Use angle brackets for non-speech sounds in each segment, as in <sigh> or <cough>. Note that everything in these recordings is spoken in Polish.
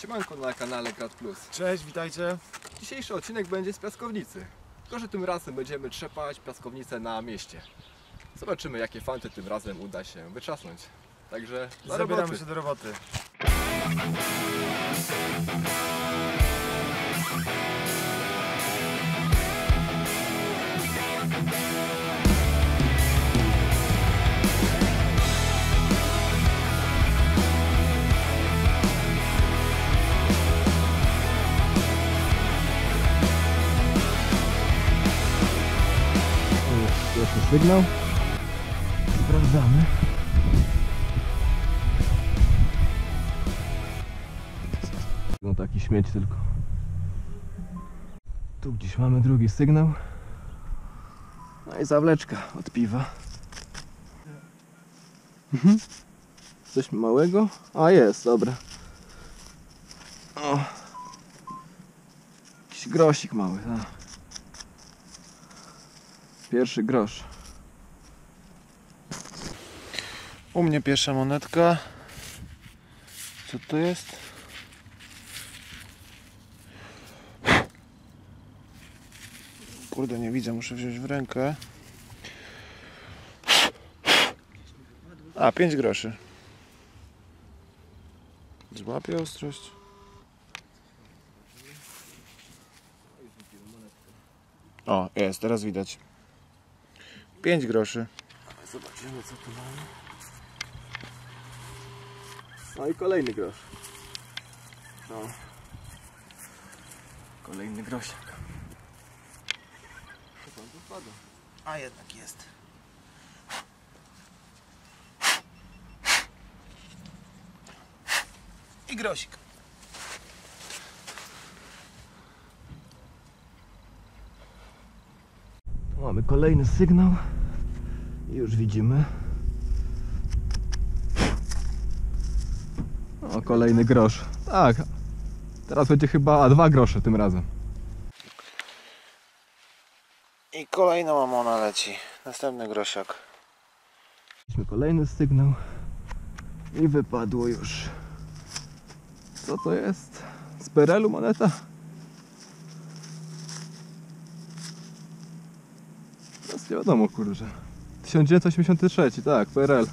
Siemanko na kanale Kat Plus. Cześć, witajcie. Dzisiejszy odcinek będzie z piaskownicy. Tylko, że tym razem będziemy trzepać piaskownicę na mieście. Zobaczymy jakie fanty tym razem uda się wyczasnąć. Także do Zabieramy roboty. się do roboty. Sygnał. Sprawdzamy. No taki śmieć tylko. Tu gdzieś mamy drugi sygnał. No i zawleczka od piwa. Mhm. Coś małego? A jest, dobra. O. Jakiś grosik mały, tak. Pierwszy grosz. U mnie pierwsza monetka. Co to jest? Kurde, nie widzę, muszę wziąć w rękę. A, 5 groszy. Złapię ostrość. O, jest, teraz widać. 5 groszy. Zobaczymy co tu mamy. No i kolejny grosz. No. Kolejny grosiak. Tam tu wpada? A jednak jest. I grosik. Mamy kolejny sygnał. I już widzimy. O, kolejny grosz. Tak. Teraz będzie chyba a dwa grosze tym razem. I kolejna mamona leci. Następny grosiak. Mieliśmy kolejny sygnał i wypadło już. Co to jest? Z Perelu moneta? Teraz nie wiadomo, kurczę. 1983, tak, PRL.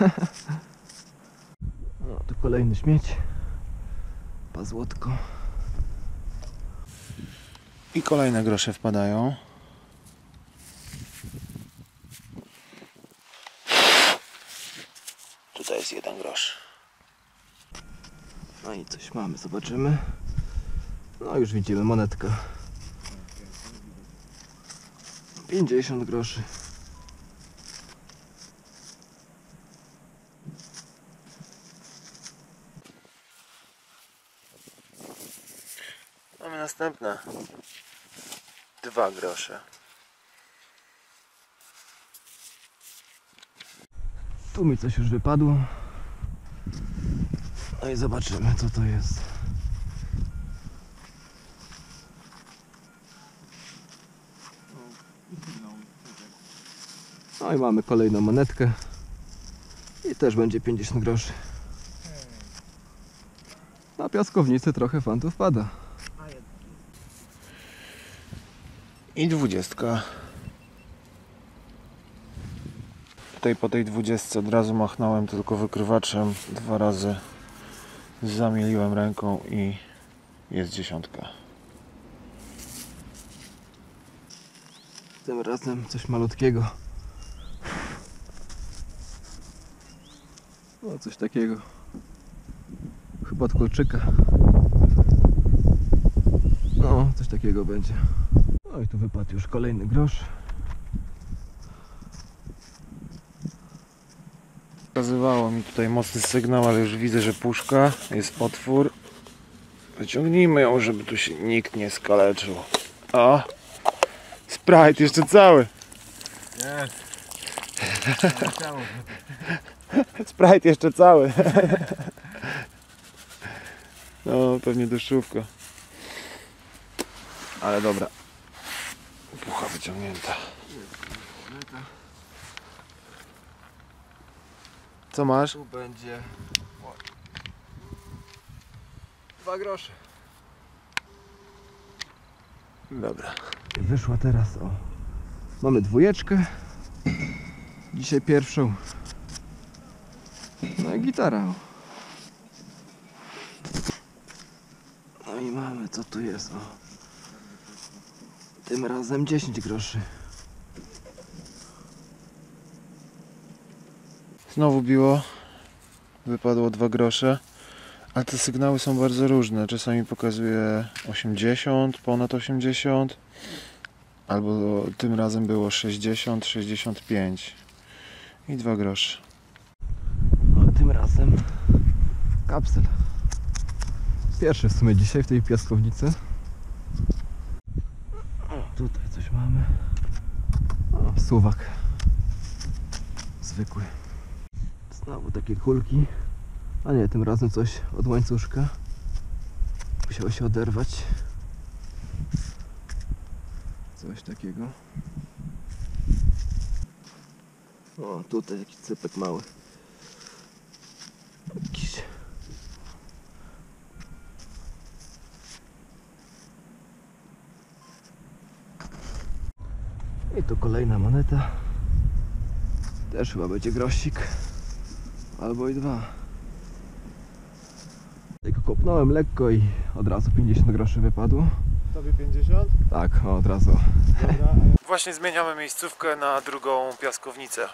<laughs> Kolejny śmieć. Pazłotko. I kolejne grosze wpadają. Tutaj jest jeden grosz. No i coś mamy, zobaczymy. No już widzimy monetka. 50 groszy. Mamy następne. Dwa grosze. Tu mi coś już wypadło. No i zobaczymy co to jest. No i mamy kolejną monetkę. I też będzie 50 groszy. Na piaskownicy trochę fantów pada. I dwudziestka. Tutaj po tej dwudziestce od razu machnąłem tylko wykrywaczem. Dwa razy zamieliłem ręką i jest dziesiątka. Tym razem coś malutkiego. O, coś takiego. Chyba od kolczyka. No, coś takiego będzie. No i tu wypadł już kolejny grosz. Pokazywało mi tutaj mocny sygnał, ale już widzę, że puszka jest otwór. Wyciągnijmy ją, żeby tu się nikt nie skaleczył. O! Sprite jeszcze cały. Sprite jeszcze cały. No, pewnie deszczówka. Ale dobra. Pucha wyciągnięta. Co masz? Tu będzie 2 grosze. Dobra. Wyszła teraz o. Mamy dwójeczkę. Dzisiaj pierwszą. No i gitara. o. No i mamy, co tu jest? O. Tym razem 10 groszy. Znowu biło. Wypadło 2 grosze. Ale te sygnały są bardzo różne. Czasami pokazuje 80, ponad 80. Albo tym razem było 60, 65. I 2 grosze. Ale tym razem kapsel. Pierwszy w sumie dzisiaj w tej piaskownicy. O, tutaj coś mamy. O, suwak. Zwykły. Znowu takie kulki. A nie, tym razem coś od łańcuszka. Musiało się oderwać. Coś takiego. O, tutaj jakiś cypek mały. I tu kolejna moneta. Też chyba będzie grosik. Albo i dwa. Tylko kopnąłem lekko i od razu 50 groszy wypadło. Tobie 50? Tak, o, od razu. Właśnie zmieniamy miejscówkę na drugą piaskownicę.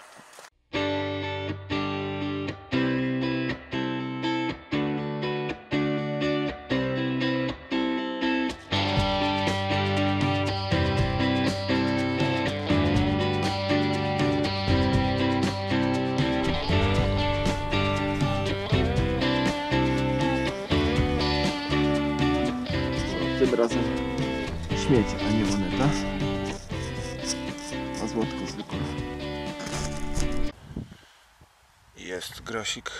Razem śmieć, a nie moneta. A złotko zwykłe. Jest grosik.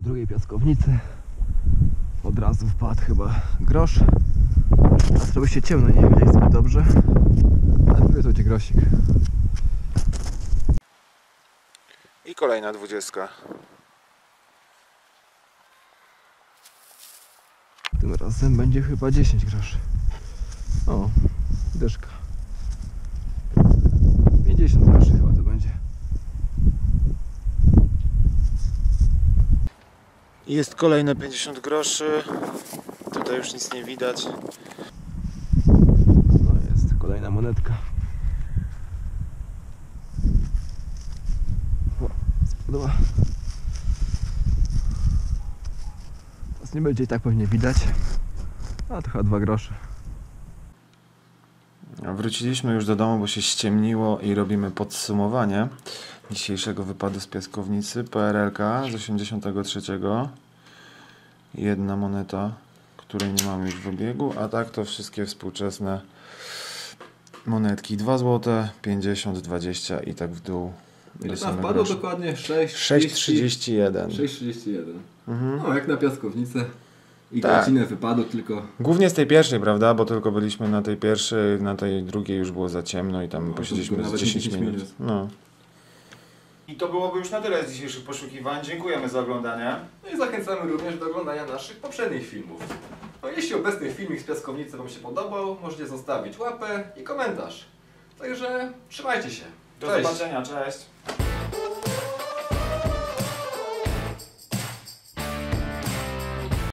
W drugiej piaskownicy od razu wpadł chyba grosz. A się ciemno nie widać zbyt dobrze. Ale tu to będzie grosik. I kolejna dwudziestka. Tym razem będzie chyba 10 groszy. O, dyszka. 50 groszy chyba to będzie. Jest kolejne 50 groszy. Tutaj już nic nie widać. No jest kolejna monetka. O, spadła. Nie będzie i tak pewnie widać. A to chyba 2 grosze. Wróciliśmy już do domu, bo się ściemniło i robimy podsumowanie dzisiejszego wypadu z piaskownicy. PRLK z 83. Jedna moneta, której nie mamy już w obiegu, a tak to wszystkie współczesne monetki 2 zł, 50, 20 i tak w dół. Ile tam samych wpadło groszy. dokładnie? 6, 6,31. 6,31. Mhm. No jak na piaskownicę. I Tak. godzinę wypadło tylko. Głównie z tej pierwszej, prawda? Bo tylko byliśmy na tej pierwszej, na tej drugiej już było za ciemno i tam No, posiedzieliśmy z nawet 10 10 minut. minut. No. I to byłoby już na tyle z dzisiejszych poszukiwań. Dziękujemy za oglądanie. No i zachęcamy również do oglądania naszych poprzednich filmów. No jeśli obecny filmik z piaskownicy Wam się podobał, możecie zostawić łapę i komentarz. Także trzymajcie się. Do Cześć. zobaczenia, cześć.